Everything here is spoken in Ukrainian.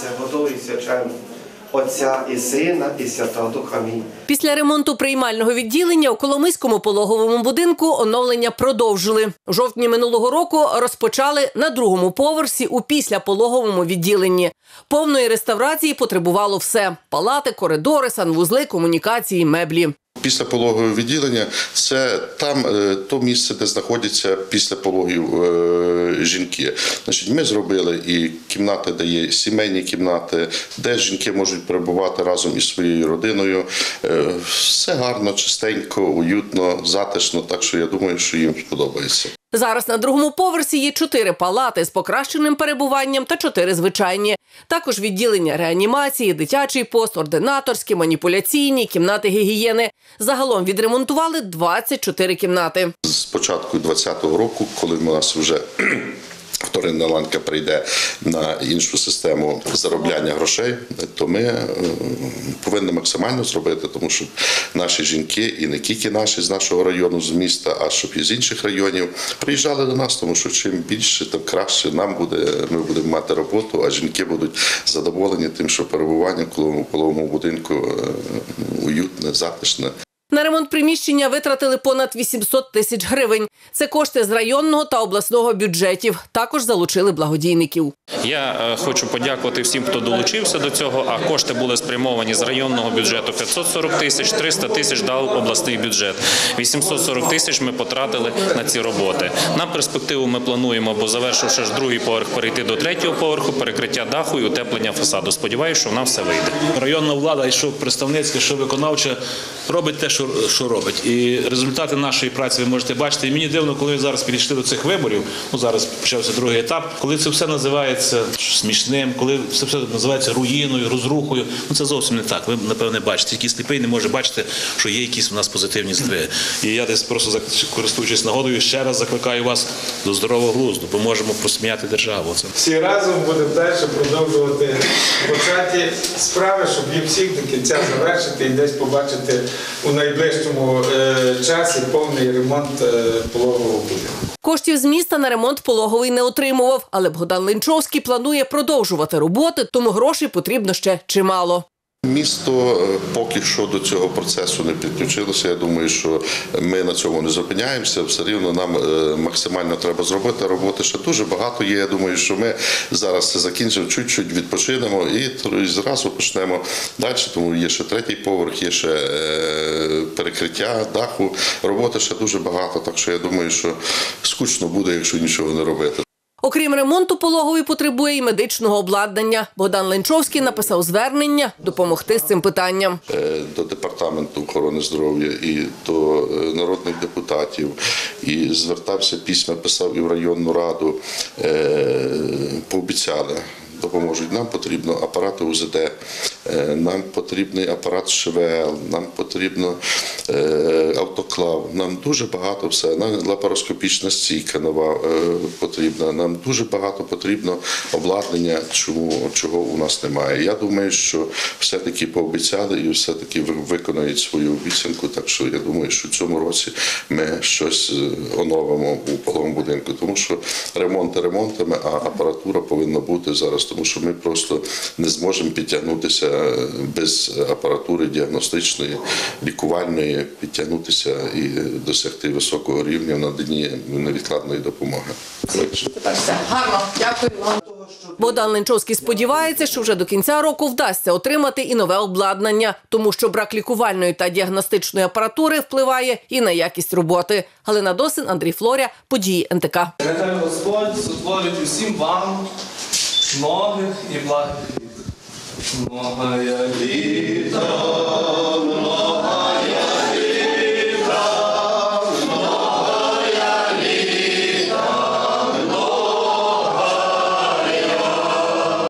Славиться, готовий свячаємо Отця і Сина, і Святого Духа. Амінь. Після ремонту приймального відділення у Коломийському пологовому будинку оновлення продовжили. У жовтні минулого року розпочали на другому поверсі у післяпологовому відділенні. Повної реставрації потребувало все: палати, коридори, санвузли, комунікації, меблі. Після пологового відділення це там е, то місце, де знаходяться після пологів е, жінки. Значить, ми зробили і кімнати, де є сімейні кімнати, де жінки можуть перебувати разом із своєю родиною. Е, Все гарно, чистенько, уютно, затишно. Так що я думаю, що їм сподобається. Зараз на другому поверсі є чотири палати з покращеним перебуванням та чотири звичайні. Також відділення реанімації, дитячий пост, ординаторські, маніпуляційні, кімнати гігієни. Загалом відремонтували 24 кімнати. З початку 2020 року, коли у нас вже вторинна ланка прийде на іншу систему заробляння грошей, то ми е, повинні максимально зробити, тому що наші жінки і не тільки наші з нашого району, з міста, а щоб і з інших районів приїжджали до нас, тому що чим більше, тим краще нам буде. Ми будемо мати роботу, а жінки будуть задоволені тим, що перебування в половому будинку е, уютне, затишне. На ремонт приміщення витратили понад 800 тисяч гривень. Це кошти з районного та обласного бюджетів. Також залучили благодійників. Я е, хочу подякувати всім, хто долучився до цього. А кошти були спрямовані з районного бюджету 540 тисяч, 300 тисяч дав обласний бюджет. 840 тисяч ми потратили на ці роботи. На перспективу ми плануємо, бо завершивши ж другий поверх, перейти до третього поверху, перекриття даху і утеплення фасаду. Сподіваюся, що в нас все вийде. Районна влада, і що представницька, що виконавча, робить те, що, що робить. І результати нашої праці ви можете бачити. І мені дивно, коли зараз підійшли до цих виборів. Ну зараз почався другий етап, коли це все називається смішним, коли це все називається руїною, розрухою. Ну це зовсім не так. Ви напевне бачите. Тільки сліпий не може бачити, що є якісь у нас позитивні здвиги. І я десь просто користуючись нагодою, ще раз закликаю вас до здорового глузду, бо можемо просміяти державу. Це Всі разом будемо далі продовжувати початі справи, щоб їх всіх до кінця завершити і десь побачити у найближчому е, часі повний ремонт е, пологового будинку. Коштів з міста на ремонт пологовий не отримував, але Богдан Линчовський планує продовжувати роботи, тому грошей потрібно ще чимало. Місто е, поки що до цього процесу не підключилося. Я думаю, що ми на цьому не зупиняємося. Все рівно нам е, максимально треба зробити. Роботи ще дуже багато є. Я думаю, що ми зараз це закінчимо, чуть-чуть відпочинемо і зразу почнемо далі. Тому є ще третій поверх, є ще е, перекриття даху. Роботи ще дуже багато. Так що я думаю, що скучно буде, якщо нічого не робити. Окрім ремонту, пологовий потребує і медичного обладнання. Богдан Ленчовський написав звернення допомогти з цим питанням. е, до департаменту охорони здоров'я і до е, народних депутатів, і звертався письма, писав і в районну раду. Е, Пообіцяли. Допоможуть. Нам потрібно апарати УЗД, е, нам потрібний апарат ШВЛ, нам потрібно е, автоклав, нам дуже багато все. Нам лапароскопічна стійка нова е, потрібна. Нам дуже багато потрібно обладнання, чому, чого у нас немає. Я думаю, що все-таки пообіцяли і все-таки ви- виконають свою обіцянку. Так що я думаю, що в цьому році ми щось оновимо у половому будинку, тому що ремонти ремонтами, а апаратура повинна бути зараз, тому що ми просто не зможемо підтягнутися без апаратури діагностичної, лікувальної, підтягнутися і досягти високого рівня наданні невідкладної допомоги. Гарно, дякую вам. Богдан Ленчовський сподівається, що вже до кінця року вдасться отримати і нове обладнання, тому що брак лікувальної та діагностичної апаратури впливає і на якість роботи. Галина Досин, Андрій Флоря, події НТК. Нехай Господь сотворить усім вам многих і благих літ. я літа,